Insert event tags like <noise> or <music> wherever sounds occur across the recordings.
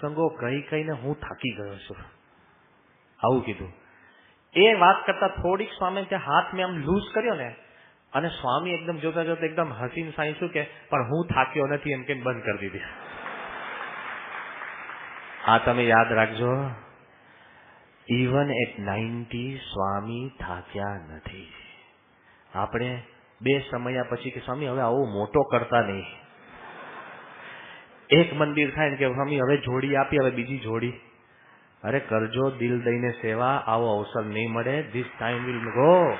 સત્સંગો કહી કહીને હું થાકી ગયો છું. આવું કીધું. એ વાત કરતા થોડીક સ્વામી ત્યાં હાથ મેં આમ લૂઝ કર્યો ને, અને સ્વામી એકદમ જોતા જોતા એકદમ હસીન સાઈ શું કે, પણ હું થાક્યો નથી, એમ કે બંધ કરી દીધી. આ તમે યાદ રાખજો. ઇવન એટ નાઇન્ટી સ્વામી થાક્યા નથી. આપણે બે સમયા પછી કે, સ્વામી, હવે આવો મોટો કરતા નહીં. એક મંદિર થાય ને કે સ્વામી હવે જોડી આપી, હવે બીજી જોડી. અરે, કરજો, દિલ દઈને સેવા, આવો અવસર નહીં મળે ધીસ ટાઈમ વિલ ગો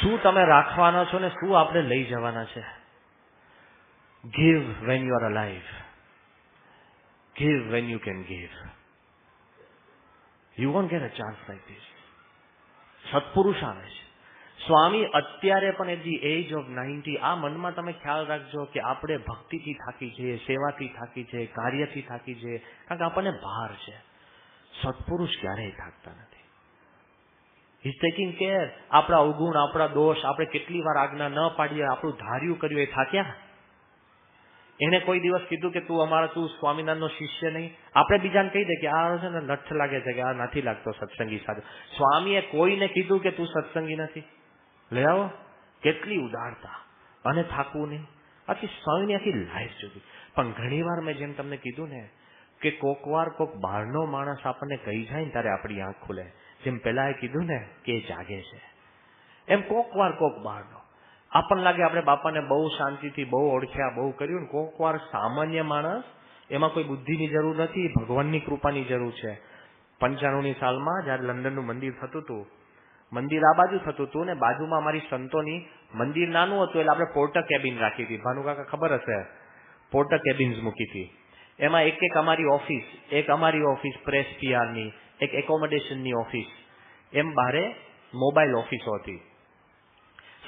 શું તમે રાખવાના છો ને શું આપણે લઈ જવાના છે? Give when you are life give when you can give you won't get a chance like this સત્પુરુષ આવે છે. સ્વામી, અત્યારે પણ એટ એજ ઓફ નાઇન્ટી આ મનમાં તમે ખ્યાલ રાખજો કે આપણે ભક્તિથી થાકી છે સેવાથી થાકી છે કાર્યથી થાકી છે કારણ કે આપણને ભાર છે. સત્પુરુષ ક્યારેય થાકતા નથી. ઇઝ ટેકિંગ કેર આપણા અવગુણ, આપણા દોષ, આપણે કેટલી વાર આજ્ઞા ન પાડીએ, આપણું ધાર્યું કર્યું એ થાક્યા? એને કોઈ દિવસ કીધું કે તું અમારા, તું સ્વામિનારાયણનો શિષ્ય નહીં. આપણે બીજાને કહી દે કે આ છે ને લઠ લાગે છે કે આ નથી લાગતો સત્સંગી સાથે. સ્વામીએ કોઈને કીધું કે તું સત્સંગી નથી? લઈ આવો, કેટલી ઉદારતા. અને થાકવું નહીં. આખી સ્વામીની આખી લાઈફ જોતી. પણ ઘણી વાર મેં જેમ તમને કીધું ને, કે કોક વાર કોક બહારનો માણસ આપણને કહી જાય ને, ત્યારે આપણી આંખ ખુલે. જેમ પેલા એ કીધું ને, કે જાગે છે. એમ કોક વાર કોક બહારનો. આપણને લાગે આપણે બાપાને બહુ શાંતિથી, બહુ ઓળખ્યા, બહુ કર્યું ને, કોક વાર સામાન્ય માણસ, એમાં કોઈ બુદ્ધિની જરૂર નથી, ભગવાનની કૃપાની જરૂર છે. પંચાણુંની સાલમાં જ્યારે લંડનનું મંદિર થતું હતું મંદિર આ બાજુ થતું હતું ને બાજુમાં અમારી સંતોની મંદિર નાનું હતું એટલે આપણે પોર્ટર કેબિન રાખી હતી. ભાનુકાકા ખબર હશે? પોર્ટર કેબિન્સ મૂકી હતી. એમાં એક એક અમારી ઓફિસ, એક અમારી ઓફિસ પ્રેસ પીઆરની, એક એકોમોડેશનની ઓફિસ. એમ બારે મોબાઈલ ઓફિસો હતી.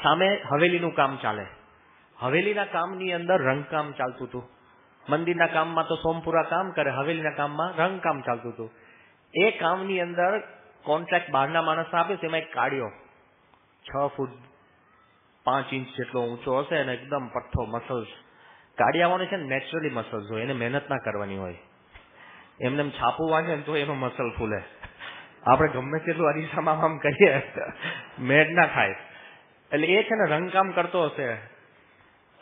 સામે હવેલીનું કામ ચાલે. હવેલીના કામની અંદર રંગકામ ચાલતું હતું. મંદિરના કામમાં તો સોમપુરા કામ કરે, હવેલીના કામમાં રંગકામ ચાલતું હતું. એ કામની અંદર કોન્ટ્રાક્ટ બહારના માણસ આપે છે, એમાં એક કાઢ્યો છ ફૂટ પાંચ ઇંચ જેટલો ઊંચો હશે અને એકદમ પઠ્ઠો મસલ્સ કાઢિયાવાને છે ને નેચરલી મસલ્સ હોય, એને મહેનત ના કરવાની હોય. એમને એમ છાપું વાંચે ને તો એનો મસલ ફૂલે. આપણે ગમે તેટલું અરીસામાં આમ કહીએ મેડ ના ખાય. એટલે એ છે ને રંગકામ કરતો હશે.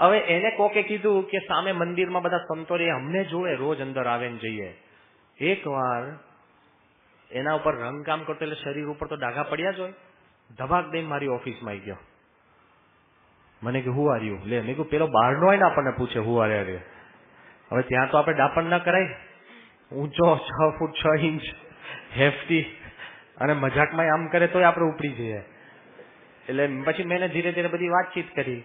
હવે એને કોકે કીધું કે સામે મંદિરમાં બધા સંતો અમને જોવે રોજ અંદર આવે ને જઈએ. એક વાર એના ઉપર રંગ કામ કરતો એટલે શરીર ઉપર તો ડાઘા પડ્યા જ હોય. ધબાક દઈને મારી ઓફિસમાં આવી ગયો. મને કે, હું આર્યું લે, મેં કહ્યું પેલો બહારનો હોય ને આપણને પૂછે, હું આરે રે હવે ત્યાં તો આપણે ડાપણ ના કરાય. ઊંચો છ ફૂટ છ ઇંચ હેફટી અને મજાકમાં આમ કરે તોય આપણે ઉપડી જઈએ. એટલે પછી મેં ધીરે ધીરે બધી વાતચીત કરી.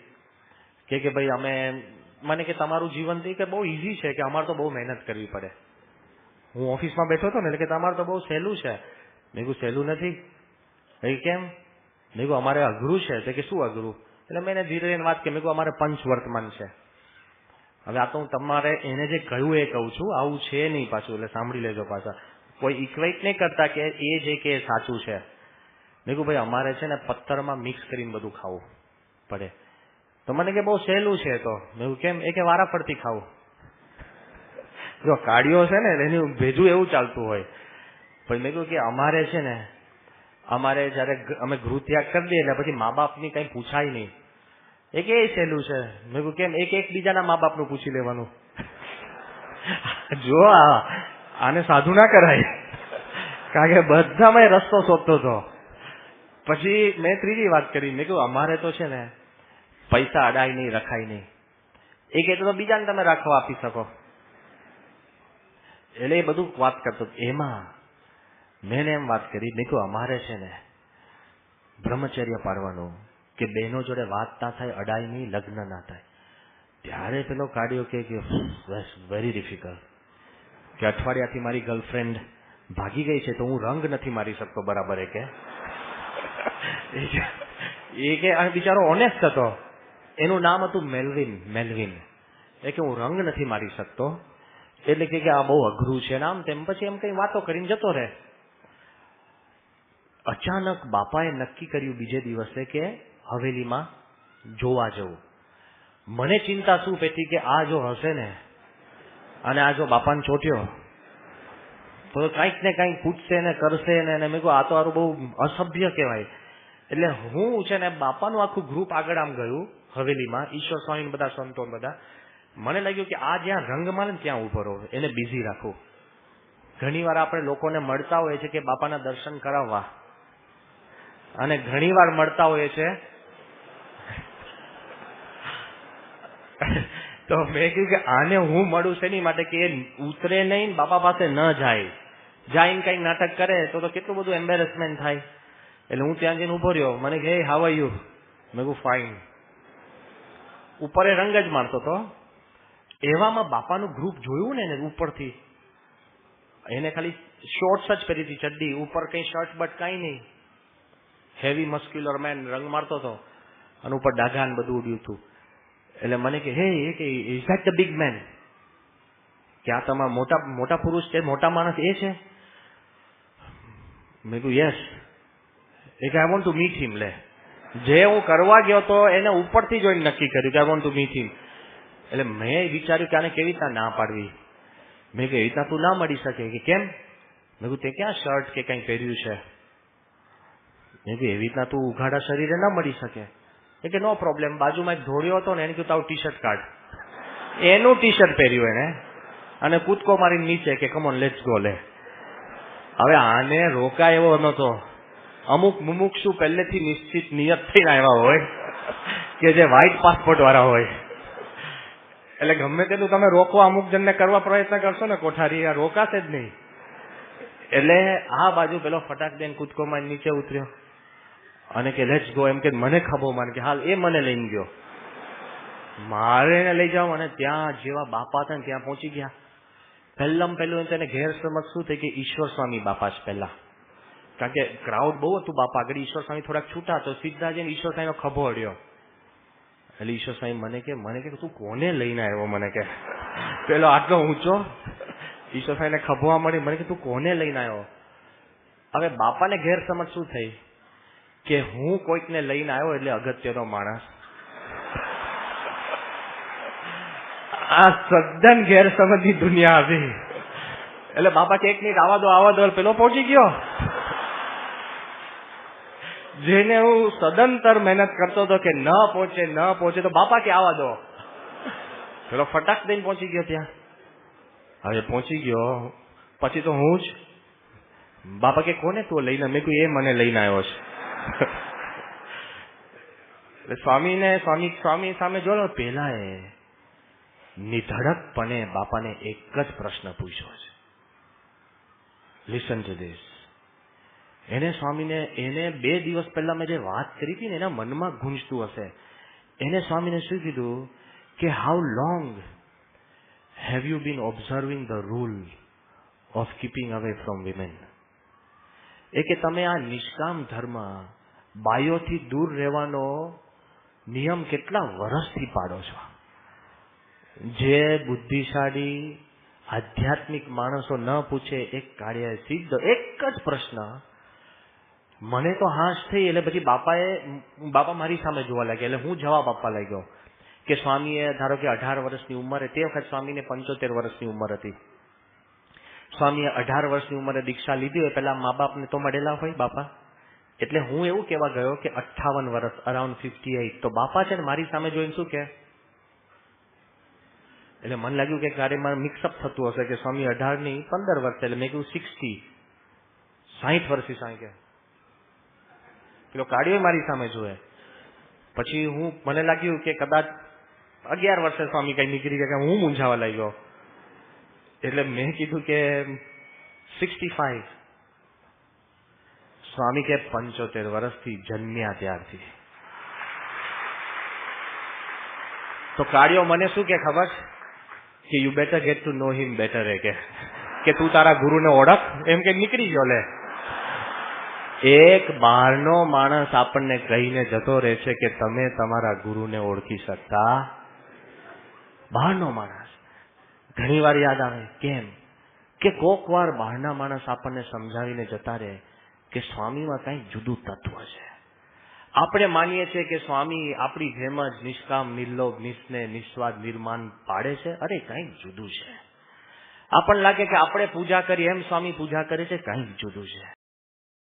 કે કે ભાઈ, અમે, મને કે તમારું જીવન કે બહુ ઈઝી છે કે અમારે તો બહુ મહેનત કરવી પડે. હું ઓફિસમાં બેઠો હતો ને એટલે કે તમારે તો બહુ સહેલું છે. મેં કહ્યું સહેલું નથી. એ કેમ? મેં કહ્યું અમારે અઘરું છે. તો કે શું અઘરું? એટલે મેં એને ધીરે વાત કે મેં કહ્યું અમારે પંચ વર્તમાન છે. હવે આ તો હું તમારે એને જે કહ્યું એ કહું છું. આવું છે નહીં પાછું, એટલે સાંભળી લેજો પાછા. કોઈ ઇક્વેટ નહીં કરતા કે એ જે કે સાચું છે. મેં કહ્યું ભાઈ, અમારે છે ને પથ્થરમાં મિક્સ કરીને બધું ખાવું પડે. તો મને કે, બહુ સહેલું છે તો. મેં કેમ? એ કે વારા ફરતી ખાવું. જો કાઢ્યો છે ને, એનું ભેજું એવું ચાલતું હોય. પણ મેં કહ્યું કે અમારે છે ને, અમારે જયારે અમે ગૃહ ત્યાગ કરી દઈએ એટલે પછી મા બાપની કઈ પૂછાય નહીં. એક એ સહેલું છે. મેં કહ્યું કેમ? એક એક બીજાના મા બાપનું પૂછી લેવાનું. <laughs> જો આને સાધુ ના કરાય. <laughs> કારણ કે બધામાં રસ્તો શોધતો હતો. પછી મેં ત્રીજી વાત કરી. મેં કહ્યું અમારે તો છે ને, પૈસા અડાય નહીં, રખાય નહીં. એ કહેતો તો બીજાને તમે રાખવા આપી શકો. એટલે એ બધું વાત કરતો એમાં મેં એમ વાત કરી, મેં કહ્યું અમારે છે ને બ્રહ્મચર્ય પાડવાનું, કે બહેનો જોડે વાત ના થાય અડાય નહીં લગ્ન ના થાય. ત્યારે પેલો કાઢ્યો કે વેરી ડિફિકલ્ટ કે અઠવાડિયાથી મારી ગર્લફ્રેન્ડ ભાગી ગઈ છે, તો હું રંગ નથી મારી શકતો, બરાબર એ કે? <laughs> એ કે બિચારો ઓનેસ્ટ હતો. એનું નામ હતું મેલવિન મેલવિન. એ કે, હું રંગ નથી મારી શકતો એટલે કે આ બહુ અઘરું છે આમ તેમ. પછી એમ કઈ વાતો કરીને જતો રહે. અચાનક બાપાએ નક્કી કર્યું બીજે દિવસે કે હવેલીમાં જોવા જવું. મને ચિંતા શું પેટી કે આ જો હશે ને, અને આ જો બાપાને ચોટ્યો, તો કંઈક ને કંઈક પૂછશે ને કરશે ને એને મેં કહ્યું આ તો આરું બહુ અસભ્ય કહેવાય. એટલે હું છે ને બાપાનું આખું ગ્રુપ આગળ આમ ગયું, હવેલીમાં, ઈશ્વર સ્વામી બધા સંતો બધા. મને લાગ્યું કે આ જ્યાં રંગ મારે ત્યાં ઊભો રહો, એને બિઝી રાખો. ઘણી વાર આપણે લોકોને મળતા હોઈએ છે કે બાપાના દર્શન કરાવવા. અને ઘણી વાર મળતા હોઈએ છે તો મેં કહ્યું કે આને હું મળું છે એની માટે કે ઉતરે નહીં, બાપા પાસે ન જાય. જઈને કઈ નાટક કરે તો તો કેટલું બધું એમ્બેરેસમેન્ટ થાય. એટલે હું ત્યાં જઈને ઊભો રહ્યો. મને કે હાવ યુ મેં કહું ફાઇન ઉપર એ રંગ જ મારતો હતો એવામાં બાપાનું ગ્રુપ જોયું ને એને ઉપરથી? એને ખાલી શોર્ટ્સ જ પહેરી હતી ચડ્ડી, ઉપર કઈ શર્ટ બટ કઈ નહીં. હેવી મસ્ક્યુલર મેન રંગ મારતો હતો. અને ઉપર ડાઘા બધું ઉડ્યું હતું. એટલે મને કે, હે, એ કે ઇઝ ધ બિગ મેન કે આ તમારા મોટા મોટા પુરુષ છે, મોટા માણસ એ છે? મેં કહ્યું યસ એ કે I want to meet him લે. જે હું કરવા ગયો તો એને ઉપરથી જોઈને નક્કી કર્યું કે I want to meet him એટલે મેં વિચાર્યું કે આને કેવી રીતના ના પાડવી? મેં કે એવી રીતના તું ના મળી શકે. કે કેમ? મેં કહ્યું તે ક્યાં શર્ટ કે કંઈ પહેર્યું છે? મેં કહ્યું એવી રીતના તું ઉઘાડા શરીરે ના મળી શકે. એ કે નો પ્રોબ્લેમ બાજુમાં એક ધોળ્યો હતો ને, એને કહ્યું તારું ટી શર્ટ કાઢ. એનું ટી શર્ટ પહેર્યું એને. અને કૂદકો મારી નીચે કે કમોન લેટ્સ ગો લે. હવે આને રોકાય એવો નતો અમુક મુમુક્ષુ પહેલેથી નિશ્ચિત નિયત થઈને આવ્યા હોય કે જે વ્હાઈટ પાસપોર્ટ વાળા હોય. એટલે ગમે તેટલું તમે રોકવા અમુક જણને કરવા પ્રયત્ન કરશો ને, કોઠારી આ રોકાશે જ નહીં. એટલે આ બાજુ પેલો ફટાક દઈને કૂદકો મારી નીચે ઉતર્યો અને કે લેટ્સ ગો એમ કે, મને ખબો માન કે, હાલ, એ મને લઈને ગયો. મારે એને લઈ જાવ અને ત્યાં જેવા બાપા હતા ત્યાં પહોંચી ગયા. પહેલામ પહેલું તેને ગેરસમજ શું થઈ કે, ઈશ્વર સ્વામી બાપા જ પહેલા. કારણ કે ક્રાઉડ બહુ હતું બાપા આગળ, ઈશ્વર સ્વામી થોડાક છૂટા, તો સીધા જઈને ઈશ્વર સ્વામીનો ખભો અડ્યો. એટલે ઈશ્વર સાહેબ મને કે મને કે તું કોને લઈને આવ્યો? મને કે, પેલો આટલો ઊંચો? ઈશ્વર સ્વામીને ખભવા મળી, મને કે તું કોને લઈને આવ્યો? હવે બાપાને ગેરસમજ શું થઈ? કે હું કોઈકને લઈને આવ્યો એટલે અગત્યનો માણસ. આ સદ્દન ગેરસમજની દુનિયા આવી. એટલે બાપા કે, એક મિનિટ, આવા દો આવા દો, પેલો પહોંચી ગયો. જેને હું સદંતર મહેનત કરતો હતો કે ન પહોંચે ન પહોંચે, તો બાપા કે આવા દો. પેલો ફટાક દઈને પહોંચી ગયો ત્યાં. હવે પહોંચી ગયો. પછી તો હું જ. બાપા કે, કોને તું લઈને મેં કહ્યું એ મને લઈને આવ્યો છે. એટલે સ્વામીને, સ્વામી સ્વામી સામે જોયો પેલા એ નિધડકપણે બાપાને એક જ પ્રશ્ન પૂછ્યો છે. લિસન ટુ ધીસ એને સ્વામીને, એને બે દિવસ પહેલા મેં જે વાત કરી હતી ને, એના મનમાં ગુંજતું હશે. એને સ્વામીને શું કીધું કે how long have you been observing the rule of keeping away from women એ કે, તમે આ નિષ્કામ ધર્મ બાયોથી દૂર રહેવાનો નિયમ કેટલા વર્ષથી પાડો છો? જે બુદ્ધિશાળી આધ્યાત્મિક માણસો ન પૂછે, એક કાર્ય સિદ્ધ, એક જ પ્રશ્ન મને તો હાશ થઈ એટલે પછી બાપાએ, બાપા મારી સામે જોવા લાગ્યા એટલે હું જવાબ આપવા લાગ્યો કે સ્વામીએ, ધારો કે અઢાર વર્ષની ઉંમરે તે વખત સ્વામીને પંચોતેર વર્ષની ઉંમર હતી. સ્વામીએ અઢાર વર્ષની ઉંમરે દીક્ષા લીધી હોય, પેલા મા બાપને તો મળેલા હોય બાપા. એટલે હું એવું કહેવા ગયો કે અઠ્ઠાવન વર્ષ અરાઉન્ડ ફિફ્ટી એઇટ તો બાપા છે ને મારી સામે જોઈને શું કે એટલે મને લાગ્યું કે ક્યારે મારે મિક્સઅપ થતું હશે કે સ્વામી અઢારની પંદર વર્ષ એટલે મેં કહ્યું સિક્સટી સાહીઠ વર્ષથી સાંઈ કે પેલો કાઢ્યો મારી સામે જોવે. પછી હું, મને લાગ્યું કે કદાચ અગિયાર વર્ષે સ્વામી કઈ નીકળી ગયા હું મૂંઝાવા લાગ્યો. એટલે મેં કીધું કે સિક્સટી ફાઈવ સ્વામી કે પંચોતેર વર્ષથી જન્મ્યા ત્યારથી. તો કાળિયો મને શું કે ખબર? કે you better get to know him better કે. કે તું તારા ગુરુને ઓળખ? એમ કે, નીકળી ગયો, લે. એક બહારનો માણસ આપણને કહીને જતો રહે છે કે તમે તમારા ગુરુને ઓળખી શકતા બહારનો માણસ. ઘણી વાર યાદ આવે, કેમ? કે કોક વાર બહારના માણસ આપણને સમજાવીને જતા રહે કે સ્વામીમાં કંઈક જુદું તત્વ છે. આપણે માનીએ છીએ કે સ્વામી આપણી જેમ જ નિષ્કામ, નિર્લોભ નિસ્ને નિસ્વાદ, નિર્માણ પાડે છે. અરે કંઈક જુદું છે. આપણને લાગે કે આપણે પૂજા કરીએ એમ સ્વામી પૂજા કરે છે કંઈક જુદું છે.